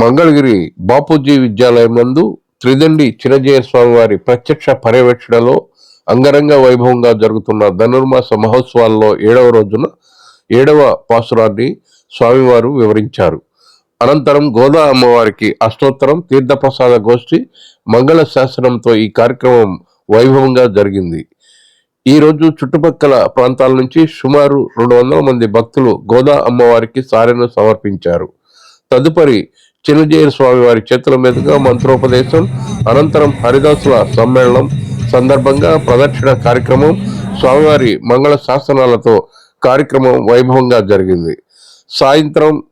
మంగళగిరి బాపూజీ విద్యాలయం నందు త్రిదండి చిరంజీవ స్వామి వారి ప్రత్యక్ష పర్యవేక్షణలో అంగరంగ వైభవంగా జరుగుతున్న ధనుర్మాస మహోత్సవాల్లో ఏడవ రోజున ఏడవ పాసురాన్ని స్వామివారు వివరించారు. అనంతరం గోదా అమ్మవారికి అష్టోత్తరం తీర్థప్రసాద గోష్ఠి మంగళ శాసనంతో ఈ కార్యక్రమం వైభవంగా జరిగింది. ఈరోజు చుట్టుపక్కల ప్రాంతాల నుంచి సుమారు రెండు వందల మంది భక్తులు గోదా అమ్మవారికి సారెను సమర్పించారు. తదుపరి చిన్నజీయ స్వామి వారి చేతుల మీదుగా మంత్రోపదేశం అనంతరం హరిదాసుల సమ్మేళనం సందర్భంగా ప్రదక్షిణ కార్యక్రమం స్వామివారి మంగళ శాసనాలతో కార్యక్రమం వైభవంగా జరిగింది. సాయంత్రం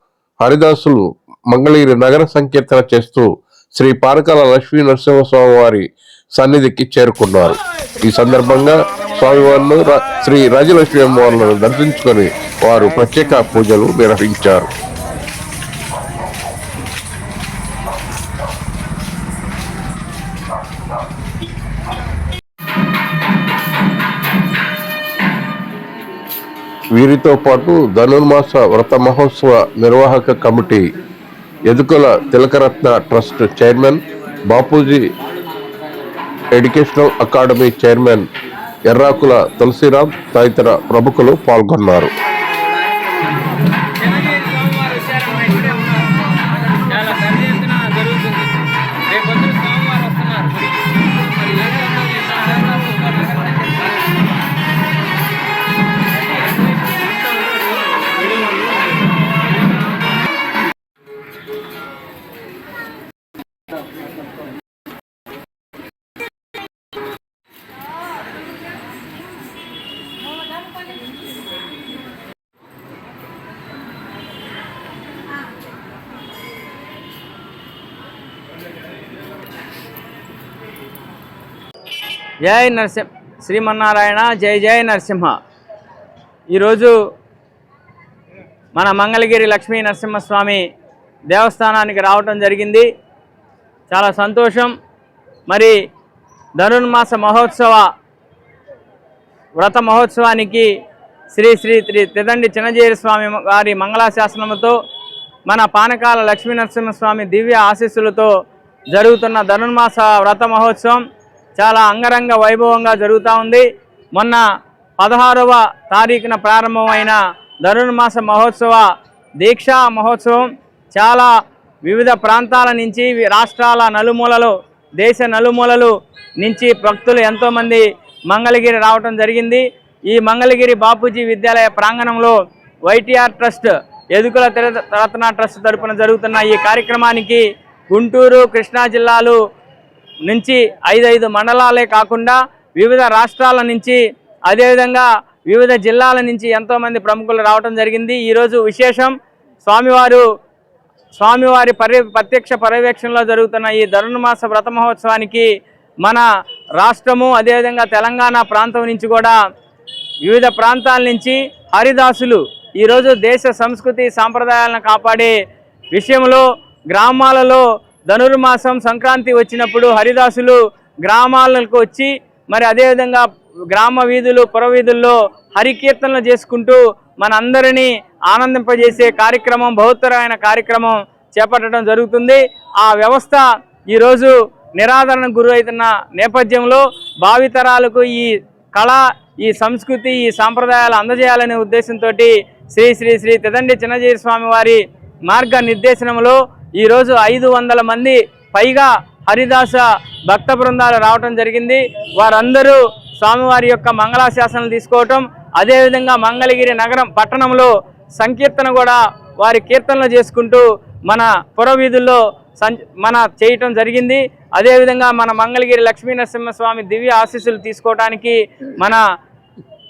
హరిదాసులు మంగళగిరి నగర సంకీర్తన చేస్తూ శ్రీ పానకాల లక్ష్మీ నరసింహస్వామి వారి సన్నిధికి చేరుకున్నారు. ఈ సందర్భంగా స్వామివారిని రా- శ్రీ రాజలక్ష్మి అమ్మవార్లను దర్శించుకొని వారు ప్రత్యేక పూజలు నిర్వహించారు. వీరితో పాటు ధనుర్మాస వ్రత మహోత్సవ నిర్వాహక కమిటీ ఎదుకల Tillakaratne trust chairman Bapuji educational academy chairman Errakula Tulasiram తదితర ప్రముఖులు పాల్గొన్నారు. జై నరసింహ శ్రీమన్నారాయణ జై జై నరసింహ. ఈరోజు మన మంగళగిరి లక్ష్మీ నరసింహస్వామి దేవస్థానానికి రావటం జరిగింది. చాలా సంతోషం. మరి ధనుర్మాస మహోత్సవ వ్రత మహోత్సవానికి శ్రీ శ్రీ శ్రీ తిదండి చిన్నజీరి స్వామి వారి మంగళాశాసనముతో మన పానకాల లక్ష్మీ నరసింహస్వామి దివ్య ఆశీస్సులతో జరుగుతున్న ధనుర్మాస వ్రత మహోత్సవం చాలా అంగరంగ వైభవంగా జరుగుతూ ఉంది. మొన్న పదహారవ తారీఖున ప్రారంభమైన ధనుర్మాస మహోత్సవ దీక్షా మహోత్సవం చాలా వివిధ ప్రాంతాల నుంచి రాష్ట్రాల నలుమూలలు దేశ నలుమూలలు నుంచి భక్తులు ఎంతోమంది మంగళగిరి రావటం జరిగింది. ఈ మంగళగిరి బాపూజీ విద్యాలయ ప్రాంగణంలో వైటీఆర్ ట్రస్ట్ ఎదుకుల తిర- రత్న ట్రస్ట్ తరపున జరుగుతున్న ఈ కార్యక్రమానికి గుంటూరు కృష్ణా జిల్లాలు నుంచి ఐదైదు మండలాలే కాకుండా వివిధ రాష్ట్రాల నుంచి అదేవిధంగా వివిధ జిల్లాల నుంచి ఎంతోమంది ప్రముఖులు రావడం జరిగింది. ఈరోజు విశేషం స్వామివారు స్వామివారి పర్య ప్రత్యక్ష పర్యవేక్షణలో జరుగుతున్న ఈ ధనుర్మాస వ్రత మహోత్సవానికి మన రాష్ట్రము అదేవిధంగా తెలంగాణ ప్రాంతం నుంచి కూడా వివిధ ప్రాంతాల నుంచి హరిదాసులు ఈరోజు దేశ సంస్కృతి సాంప్రదాయాలను కాపాడే విషయంలో గ్రామాలలో ధనుర్మాసం సంక్రాంతి వచ్చినప్పుడు హరిదాసులు గ్రామాలకు వచ్చి మరి అదేవిధంగా గ్రామ వీధులు పురవీధుల్లో హరికీర్తనలు చేసుకుంటూ మన అందరినీ ఆనందింపజేసే కార్యక్రమం బహుత్తరమైన కార్యక్రమం చేపట్టడం జరుగుతుంది. ఆ వ్యవస్థ ఈరోజు నిరాదరణకు గురి అవుతున్న నేపథ్యంలో భావితరాలకు ఈ కళ ఈ సంస్కృతి ఈ సాంప్రదాయాలు అందజేయాలనే ఉద్దేశంతో శ్రీ శ్రీ శ్రీ తిదండి చిన్నజీరి స్వామి వారి మార్గ నిర్దేశనంలో ఈరోజు ఐదు వందల మంది పైగా హరిదాస భక్త బృందాలు రావటం జరిగింది. వారందరూ స్వామివారి యొక్క మంగళాశాసనాలు తీసుకోవటం అదేవిధంగా మంగళగిరి నగరం పట్టణంలో సంకీర్తన కూడా వారి కీర్తనలు చేసుకుంటూ మన పురవీధుల్లో సం మన చేయటం జరిగింది. అదేవిధంగా మన మంగళగిరి లక్ష్మీ నరసింహస్వామి దివ్య ఆశీస్సులు తీసుకోవడానికి మన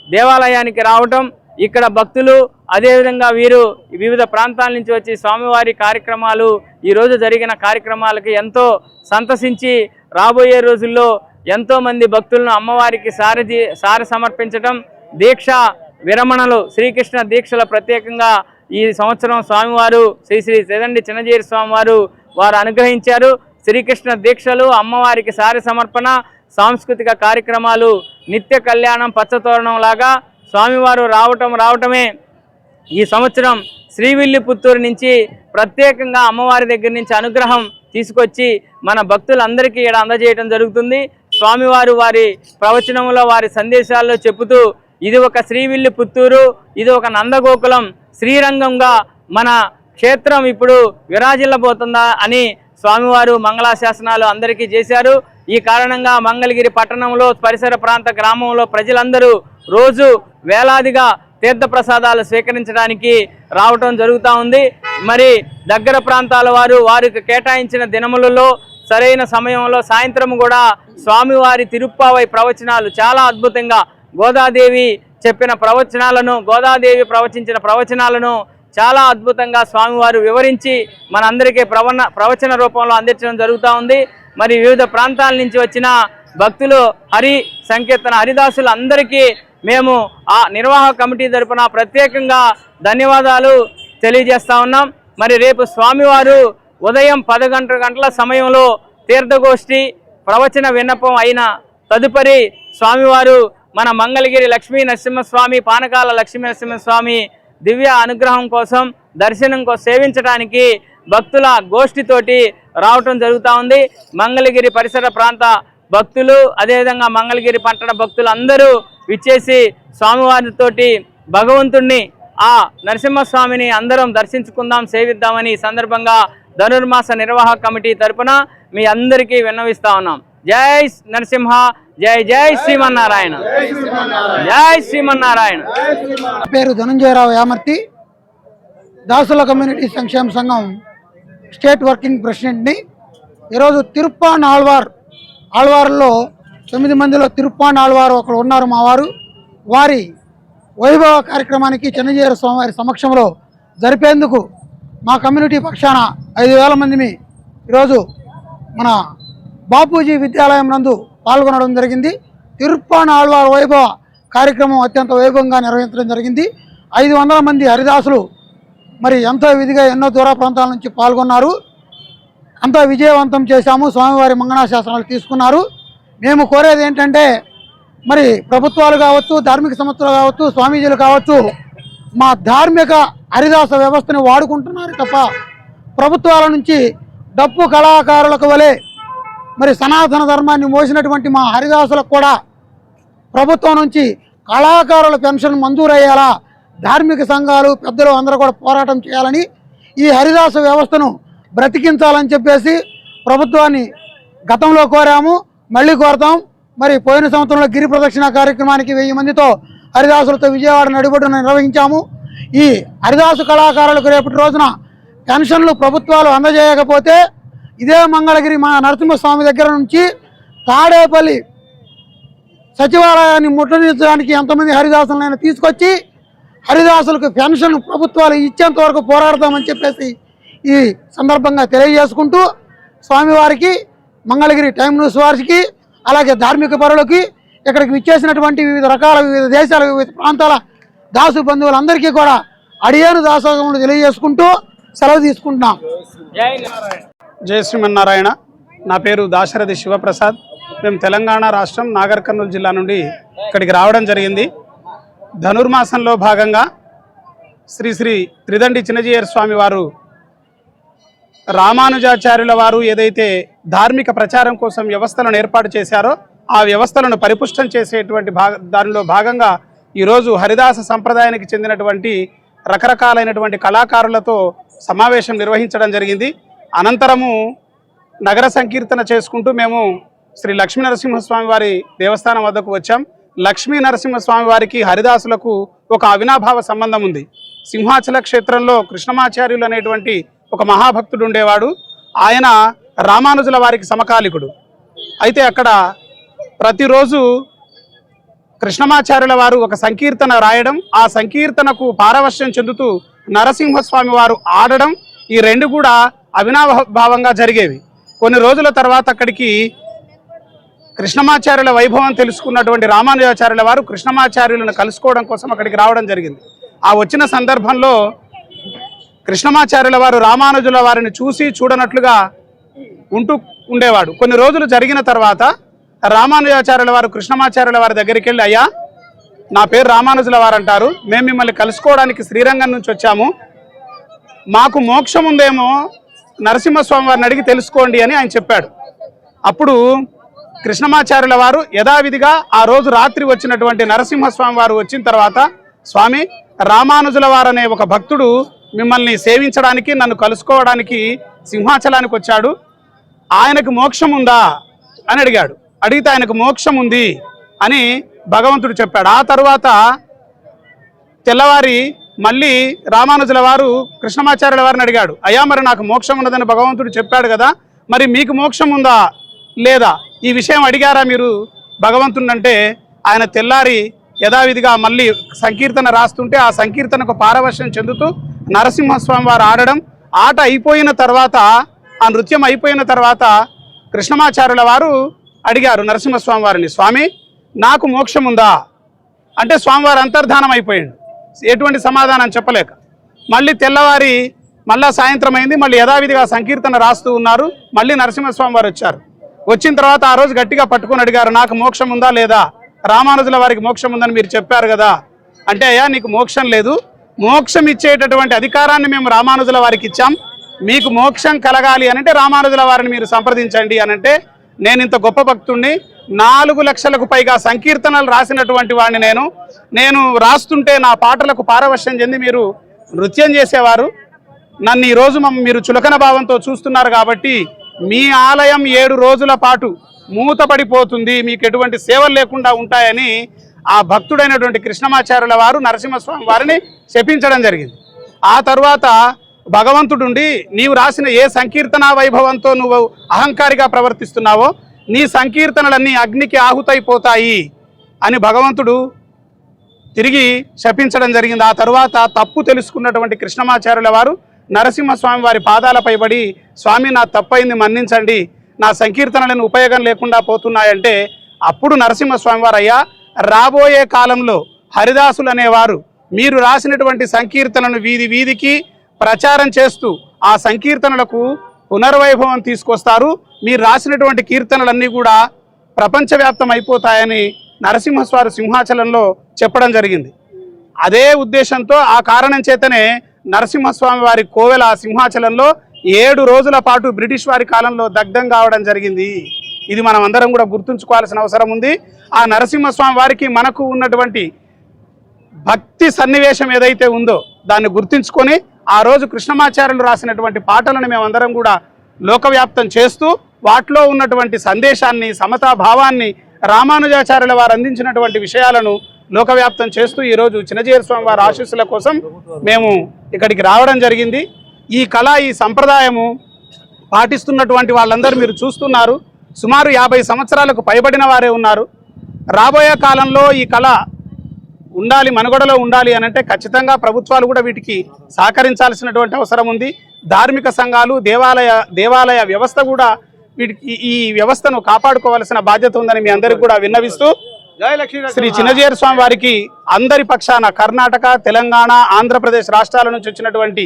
దేవాలయానికి రావటం ఇక్కడ భక్తులు అదేవిధంగా వీరు వివిధ ప్రాంతాల నుంచి వచ్చి స్వామివారి కార్యక్రమాలు ఈరోజు జరిగిన కార్యక్రమాలకి ఎంతో సంతసించి రాబోయే రోజుల్లో ఎంతోమంది భక్తులను అమ్మవారికి సారథి సారి సమర్పించటం దీక్ష విరమణలు శ్రీకృష్ణ దీక్షల ప్రత్యేకంగా ఈ సంవత్సరం స్వామివారు శ్రీ శ్రీ చదండి చిన్నజీరి స్వామివారు వారు అనుగ్రహించారు. శ్రీకృష్ణ దీక్షలు అమ్మవారికి సారి సమర్పణ సాంస్కృతిక కార్యక్రమాలు నిత్య కళ్యాణం పచ్చతోరణం లాగా స్వామివారు రావటం రావటమే ఈ సంవత్సరం శ్రీవిల్లిపుత్తూరు నుంచి ప్రత్యేకంగా అమ్మవారి దగ్గర నుంచి అనుగ్రహం తీసుకొచ్చి మన భక్తులందరికీ ఇక్కడ అందజేయడం జరుగుతుంది. స్వామివారు వారి ప్రవచనంలో వారి సందేశాల్లో చెబుతూ ఇది ఒక శ్రీవిల్లి పుత్తూరు ఇది ఒక నందగోకులం శ్రీరంగంగా మన క్షేత్రం ఇప్పుడు విరాజిల్లబోతుందా అని స్వామివారు మంగళాశాసనాలు అందరికీ చేశారు. ఈ కారణంగా మంగళగిరి పట్టణంలో పరిసర ప్రాంత గ్రామంలో ప్రజలందరూ రోజు వేలాదిగా తీర్థ ప్రసాదాలు స్వీకరించడానికి రావటం జరుగుతూ ఉంది. మరి దగ్గర ప్రాంతాల వారు వారికి కేటాయించిన దినములలో సరైన సమయంలో సాయంత్రం కూడా స్వామివారి తిరుప్పావై ప్రవచనాలు చాలా అద్భుతంగా గోదాదేవి చెప్పిన ప్రవచనాలను గోదాదేవి ప్రవచించిన ప్రవచనాలను చాలా అద్భుతంగా స్వామివారు వివరించి మనందరికీ ప్రవణ ప్రవచన రూపంలో అందించడం జరుగుతూ ఉంది. మరి వివిధ ప్రాంతాల నుంచి వచ్చిన భక్తులు హరి సంకీర్తన హరిదాసులు అందరికీ మేము ఆ నిర్వాహక కమిటీ తరపున ప్రత్యేకంగా ధన్యవాదాలు తెలియజేస్తా ఉన్నాం. మరి రేపు స్వామివారు ఉదయం పది గంటల గంటల సమయంలో తీర్థగోష్ఠి ప్రవచన విన్నపం అయిన తదుపరి స్వామివారు మన మంగళగిరి లక్ష్మీ నరసింహస్వామి పానకాల లక్ష్మీ నరసింహస్వామి దివ్య అనుగ్రహం కోసం దర్శనం కోసం సేవించడానికి భక్తుల గోష్ఠితోటి రావటం జరుగుతూ ఉంది. మంగళగిరి పరిసర ప్రాంత భక్తులు అదేవిధంగా మంగళగిరి పట్టణ భక్తులు అందరూ విచ్చేసి స్వామివారితోటి భగవంతుణ్ణి ఆ నరసింహస్వామిని అందరం దర్శించుకుందాం సేవిద్దామని సందర్భంగా ధనుర్మాస నిర్వాహక కమిటీ తరపున మీ అందరికీ విన్నవిస్తా ఉన్నాం. జై నరసింహ జై జై శ్రీమన్నారాయణ. జై శ్రీమన్నారాయణ. పేరు ధనంజయరావు యామర్తి. దాసుల కమ్యూనిటీ సంక్షేమ సంఘం స్టేట్ వర్కింగ్ ప్రెసిడెంట్ని. ఈరోజు తిరుప్పాన్ ఆళ్వార్ ఆళ్వార్లో తొమ్మిది మందిలో తిరుప్పాండ ఆళ్వారు ఒకరు ఉన్నారు మా వారు. వారి వైభవ కార్యక్రమానికి చెన్నజీర స్వామివారి సమక్షంలో జరిపేందుకు మా కమ్యూనిటీ పక్షాన ఐదు వేల మందిని ఈరోజు మన బాపూజీ విద్యాలయం నందు పాల్గొనడం జరిగింది. తిరుప్పాన్ ఆళ్వారు వైభవ కార్యక్రమం అత్యంత వైభవంగా నిర్వహించడం జరిగింది. ఐదు వందల మంది హరిదాసులు మరి ఎంతో విధిగా ఎన్నో దూర ప్రాంతాల నుంచి పాల్గొన్నారు. అంతా విజయవంతం చేశాము. స్వామివారి మంగళాశాసనాలు తీసుకున్నారు. మేము కోరేది ఏంటంటే మరి ప్రభుత్వాలు కావచ్చు ధార్మిక సంస్థలు కావచ్చు స్వామీజీలు కావచ్చు మా ధార్మిక హరిదాస వ్యవస్థని వాడుకుంటున్నారు తప్ప ప్రభుత్వాల నుంచి డప్పు కళాకారులకు వలె మరి సనాతన ధర్మాన్ని మోసినటువంటి మా హరిదాసులకు కూడా ప్రభుత్వం నుంచి కళాకారుల పెన్షన్ మంజూరయ్యేలా ధార్మిక సంఘాలు పెద్దలు అందరూ కూడా పోరాటం చేయాలని ఈ హరిదాస వ్యవస్థను బ్రతికించాలని చెప్పేసి ప్రభుత్వాన్ని గతంలో కోరాము మళ్ళీ కోరతాం. మరి పోయిన సంవత్సరంలో గిరి ప్రదక్షిణ కార్యక్రమానికి వెయ్యి మందితో హరిదాసులతో విజయవాడ నడిబొడ్డున నిర్వహించాము. ఈ హరిదాసు కళాకారులకు రేపటి రోజున పెన్షన్లు ప్రభుత్వాలు అందజేయకపోతే ఇదే మంగళగిరి మా నరసింహస్వామి దగ్గర నుంచి తాడేపల్లి సచివాలయాన్ని ముట్టడించడానికి ఎంతమంది హరిదాసులైనా తీసుకొచ్చి హరిదాసులకు పెన్షన్ ప్రభుత్వాలు ఇచ్చేంత వరకు పోరాడతామని చెప్పేసి ఈ సందర్భంగా తెలియజేసుకుంటూ స్వామివారికి మంగళగిరి టైమ్ న్యూస్ వారికి అలాగే ధార్మిక పరులకి ఇక్కడికి విచ్చేసినటువంటి వివిధ రకాల వివిధ దేశాల వివిధ ప్రాంతాల దాసు బంధువులందరికీ కూడా అడియాను దాసోహములు తెలియజేసుకుంటూ సెలవు తీసుకుంటున్నాం. జయ శ్రీమన్నారాయణ. నా పేరు దాశరథి శివప్రసాద్. మేము తెలంగాణ రాష్ట్రం నాగర్ కర్నూలు జిల్లా నుండి ఇక్కడికి రావడం జరిగింది. ధనుర్మాసంలో భాగంగా శ్రీ శ్రీ త్రిదండి చిన్నజీయర్ స్వామి వారు రామానుజాచార్యుల వారు ఏదైతే ధార్మిక ప్రచారం కోసం వ్యవస్థలను ఏర్పాటు చేశారో ఆ వ్యవస్థలను పరిపుష్టం చేసేటువంటి భాగ దానిలో భాగంగా ఈరోజు హరిదాస సంప్రదాయానికి చెందినటువంటి రకరకాలైనటువంటి కళాకారులతో సమావేశం నిర్వహించడం జరిగింది. అనంతరము నగర సంకీర్తన చేసుకుంటూ మేము శ్రీ లక్ష్మీ నరసింహస్వామి వారి దేవస్థానం వద్దకు వచ్చాం. లక్ష్మీ నరసింహస్వామి వారికి హరిదాసులకు ఒక అవినాభావ సంబంధం ఉంది. సింహాచల క్షేత్రంలో కృష్ణమాచార్యులు అనేటువంటి ఒక మహాభక్తుడు ఉండేవాడు. ఆయన రామానుజుల వారికి సమకాలికుడు. అయితే అక్కడ ప్రతిరోజు కృష్ణమాచార్యుల వారు ఒక సంకీర్తన రాయడం ఆ సంకీర్తనకు పారవశ్యం చెందుతూ నరసింహస్వామి వారు ఆడడం ఈ రెండు కూడా అవినాభావంగా జరిగేవి. కొన్ని రోజుల తర్వాత అక్కడికి కృష్ణమాచార్యుల వైభవం తెలుసుకున్నటువంటి రామానుజాచార్యుల వారు కృష్ణమాచార్యులను కలుసుకోవడం కోసం అక్కడికి రావడం జరిగింది. ఆ వచ్చిన సందర్భంలో కృష్ణమాచార్యుల వారు రామానుజుల వారిని చూసి చూడనట్లుగా ఉంటూ ఉండేవాడు. కొన్ని రోజులు జరిగిన తర్వాత రామానుజాచార్యుల వారు కృష్ణమాచార్యుల వారి దగ్గరికి వెళ్ళి అయ్యా నా పేరు రామానుజుల వారు అంటారు మేము మిమ్మల్ని కలుసుకోవడానికి శ్రీరంగం నుంచి వచ్చాము. మాకు మోక్షం ఉందేమో నరసింహస్వామి వారిని అడిగి తెలుసుకోండి అని ఆయన చెప్పాడు. అప్పుడు కృష్ణమాచార్యుల వారు యథావిధిగా ఆ రోజు రాత్రి వచ్చినటువంటి నరసింహస్వామి వారు వచ్చిన తర్వాత స్వామి రామానుజుల వారు అనే ఒక భక్తుడు మిమ్మల్ని సేవించడానికి నన్ను కలుసుకోవడానికి సింహాచలానికి వచ్చాడు. ఆయనకు మోక్షం ఉందా? అని అడిగాడు. అడిగితే ఆయనకు మోక్షం ఉంది అని భగవంతుడు చెప్పాడు. ఆ తర్వాత తెల్లవారి మళ్ళీ రామానుజుల వారు కృష్ణమాచార్యుల వారిని అడిగాడు. అయ్యా మరి నాకు మోక్షం ఉన్నదని భగవంతుడు చెప్పాడు కదా మరి మీకు మోక్షం ఉందా లేదా? ఈ విషయం అడిగారా మీరు? భగవంతుడు అంటే ఆయన తెల్లారి యథావిధిగా మళ్ళీ సంకీర్తన రాస్తుంటే ఆ సంకీర్తనకు పారవశ్యం చెందుతూ నరసింహస్వామి వారు ఆడడం ఆట అయిపోయిన తర్వాత ఆ నృత్యం అయిపోయిన తర్వాత కృష్ణమాచార్యుల వారు అడిగారు నరసింహస్వామి వారిని స్వామి నాకు మోక్షం ఉందా? అంటే స్వామివారు అంతర్ధానం అయిపోయిండు. ఎటువంటి సమాధానం చెప్పలేక. మళ్ళీ తెల్లవారి మళ్ళా సాయంత్రం అయింది మళ్ళీ యథావిధిగా సంకీర్తన రాస్తూ ఉన్నారు. మళ్ళీ నరసింహస్వామి వారు వచ్చారు. వచ్చిన తర్వాత ఆ రోజు గట్టిగా పట్టుకొని అడిగారు నాకు మోక్షం ఉందా లేదా? రామానుజుల వారికి మోక్షం ఉందని మీరు చెప్పారు కదా. అంటే అయ్యా నీకు మోక్షం లేదు. మోక్షం ఇచ్చేటటువంటి అధికారాన్ని మేము రామానుజుల వారికి ఇచ్చాం. మీకు మోక్షం కలగాలి అనంటే రామానుజుల వారిని మీరు సంప్రదించండి అనంటే నేను ఇంత గొప్ప భక్తుణ్ణి. నాలుగు లక్షలకు పైగా సంకీర్తనలు రాసినటువంటి వాడిని నేను. నేను రాస్తుంటే నా పాటలకు పారవశ్యం చెంది మీరు నృత్యం చేసేవారు. నన్ను ఈ రోజు మమ్మ మీరు చులకన భావంతో చూస్తున్నారు కాబట్టి మీ ఆలయం ఏడు రోజుల పాటు మూతపడిపోతుంది. మీకు ఎటువంటి సేవలు లేకుండా ఉంటాయని ఆ భక్తుడైనటువంటి కృష్ణమాచార్యుల వారు నరసింహస్వామి వారిని శపించడం జరిగింది. ఆ తరువాత భగవంతుడుండి నీవు రాసిన ఏ సంకీర్తన వైభవంతో నువ్వు అహంకారిగా ప్రవర్తిస్తున్నావో నీ సంకీర్తనలన్నీ అగ్నికి ఆహుతైపోతాయి అని భగవంతుడు తిరిగి శపించడం జరిగింది. ఆ తరువాత తప్పు తెలుసుకున్నటువంటి కృష్ణమాచార్యుల వారు నరసింహస్వామి వారి పాదాలపై పడి స్వామి నా తప్పైంది మన్నించండి. నా సంకీర్తనలను ఉపయోగం లేకుండా పోతున్నాయంటే అప్పుడు నరసింహస్వామి వారు అయ్యా రాబోయే కాలంలో హరిదాసులు అనేవారు మీరు రాసినటువంటి సంకీర్తనను వీధి వీధికి ప్రచారం చేస్తూ ఆ సంకీర్తనలకు పునర్వైభవం తీసుకొస్తారు. మీరు రాసినటువంటి కీర్తనలన్నీ కూడా ప్రపంచవ్యాప్తం అయిపోతాయని నరసింహస్వామి సింహాచలంలో చెప్పడం జరిగింది. అదే ఉద్దేశంతో ఆ కారణం చేతనే నరసింహస్వామి వారి కోవెల సింహాచలంలో ఏడు రోజుల పాటు బ్రిటిష్ వారి కాలంలో దగ్ధం కావడం జరిగింది. ఇది మనం అందరం కూడా గుర్తుంచుకోవాల్సిన అవసరం ఉంది. ఆ నరసింహస్వామి వారికి మనకు ఉన్నటువంటి భక్తి సన్నివేశం ఏదైతే ఉందో దాన్ని గుర్తించుకొని ఆ రోజు కృష్ణమాచార్యులు రాసినటువంటి పాటలను మేమందరం కూడా లోకవ్యాప్తం చేస్తూ వాటిలో ఉన్నటువంటి సందేశాన్ని సమతా భావాన్ని రామానుజాచార్యుల వారు అందించినటువంటి విషయాలను లోకవ్యాప్తం చేస్తూ ఈరోజు చిన్నజీర స్వామి వారి ఆశీస్సుల కోసం మేము ఇక్కడికి రావడం జరిగింది. ఈ కళ ఈ సంప్రదాయము పాటిస్తున్నటువంటి వాళ్ళందరూ మీరు చూస్తున్నారు. సుమారు యాభై సంవత్సరాలకు పైబడిన వారే ఉన్నారు. రాబోయే కాలంలో ఈ కళ ఉండాలి మనుగడలో ఉండాలి అని అంటే ఖచ్చితంగా ప్రభుత్వాలు కూడా వీటికి సహకరించాల్సినటువంటి అవసరం ఉంది. ధార్మిక సంఘాలు దేవాలయ దేవాలయ వ్యవస్థ కూడా వీటికి ఈ వ్యవస్థను కాపాడుకోవాల్సిన బాధ్యత ఉందని మీ అందరికి కూడా విన్నవిస్తూ శ్రీ చిన్నజీర స్వామి వారికి అందరి పక్షాన కర్ణాటక తెలంగాణ ఆంధ్రప్రదేశ్ రాష్ట్రాల నుంచి వచ్చినటువంటి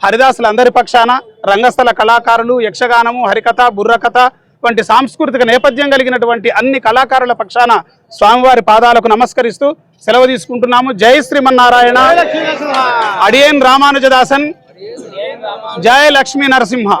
హరిదాసుల అందరి పక్షాన రంగస్థల కళాకారులు యక్షగానము హరికథ బుర్రకథ వంటి సాంస్కృతిక నేపథ్యం కలిగినటువంటి అన్ని కళాకారుల పక్షాన స్వామివారి పాదాలకు నమస్కరిస్తూ సెలవు తీసుకుంటున్నాము. జై శ్రీమన్నారాయణ. అడియన్ రామానుజదాసన్. జై లక్ష్మీ నరసింహ.